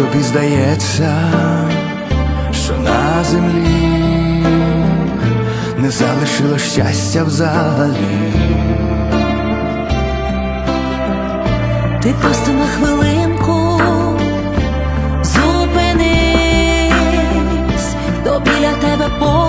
тобі здається, що на землі не залишило щастя взагалі. Ти просто на хвилинку зупинись, то біля тебе по.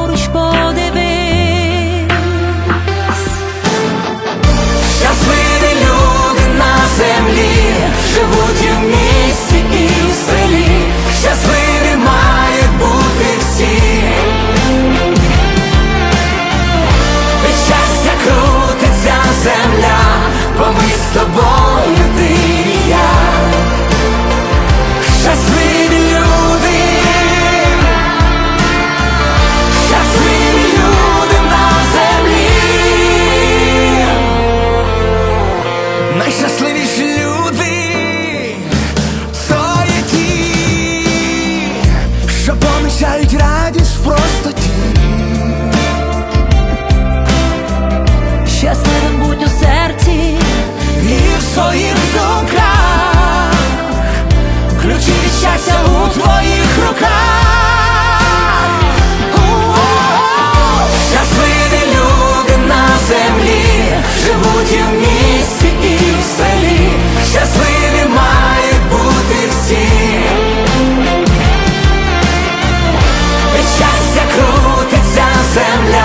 земля.